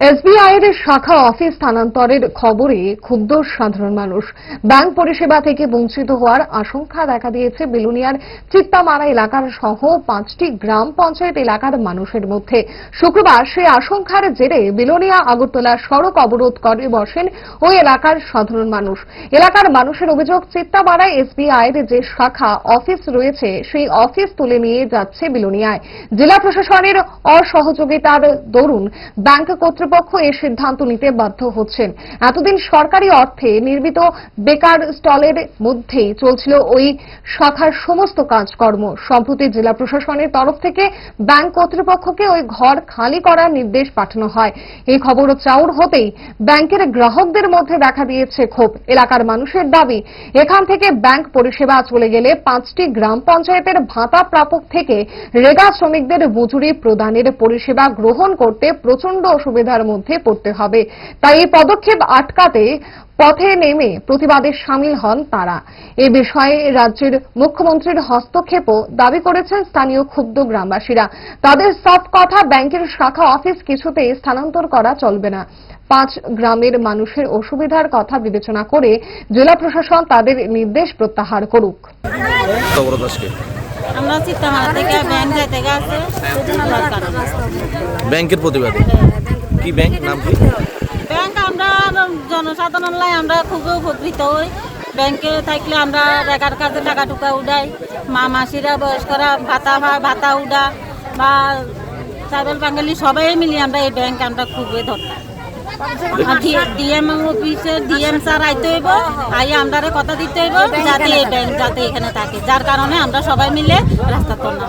SBI এর শাখা office স্থানান্তরের খবরে ক্ষুব্ধ সাধারণ মানুষ। ব্যাংক পরিষেবা থেকে বঞ্চিত হওয়ার আশঙ্কা দেখা দিয়েছে বেলুনিয়ার চিত্তামারা এলাকার সহ পাঁচটি গ্রাম পঞ্চায়েত এলাকার মানুষের মধ্যে। শুক্রবার সেই আশঙ্কার জেরে বেলুনিয়া আগরতলা সড়ক অবরোধ করে বসেন ওই এলাকার সাধারণ মানুষ। এলাকার মানুষের অভিযোগ চিত্তামারায় এসবিআই এর যে শাখা অফিস রয়েছে, সেই অফিস তুলে নিয়ে যাচ্ছে বিলোনিয়ায়। জেলা প্রশাসনের অসহযোগিতার দরুন ব্যাংক কর্তৃপক্ষ এই সিদ্ধান্ত নিতে বাধ্য হচ্ছেন। এতদিন সরকারি অর্থে নির্মিত বেকার স্টলের মধ্যেই চলছিল ওই শাখার সমস্ত কাজকর্ম। সম্প্রতি জেলা প্রশাসনের তরফ থেকে ব্যাংক কর্তৃপক্ষকে ওই ঘর খালি করার নির্দেশ পাঠানো হয়। এই খবর চাউর হতেই ব্যাংকের গ্রাহকদের মধ্যে দেখা দিয়েছে ক্ষোভ। এলাকার মানুষের দাবি, এখান থেকে ব্যাংক পরিষেবা চলে গেলে পাঁচটি গ্রাম পঞ্চায়েতের ভাতা প্রাপক থেকে রেগা শ্রমিকদের মজুরি প্রদানের পরিষেবা গ্রহণ করতে প্রচণ্ড অসুবিধার মধ্যে পড়তে হবে। তাই এই পদক্ষেপ আটকাতে পথে নেমে প্রতিবাদে সামিল হন তারা। এ বিষয়ে রাজ্যের মুখ্যমন্ত্রীর হস্তক্ষেপও দাবি করেছেন স্থানীয় ক্ষুব্ধ গ্রামবাসীরা। তাদের সব কথা ব্যাংকের শাখা অফিস কিছুতেই স্থানান্তর করা চলবে না। পাঁচ গ্রামের মানুষের অসুবিধার কথা বিবেচনা করে জেলা প্রশাসন তাদের নির্দেশ প্রত্যাহার করুক। আমরা চিত্তামারা থেকে ব্যাংক যাইতে গেছে ব্যাংকের প্রতিবাদে? কি ব্যাংক? নাম কি? ব্যাংক আমরা জনসাধারণ লাই আমরা খুবই উপকৃত হই। ব্যাংকে থাকলে আমরা রেগার কাজে টাকা টুকা উঠাই। মা মাসিরা বয়স্করা ভাতা পায় ভাতা উঠা বা ট্রাইবেল বাঙালি সবাই মিলে আমরা এই ব্যাংক আমরা খুবই দরকার ডিএম অফিসে ডিএম স্যার আইতে হইব আই আমরা কথা দিতে হইব যাতে এই ব্যাংক যাতে এখানে থাকে। যার কারণে আমরা সবাই মিলে রাস্তা তোলা।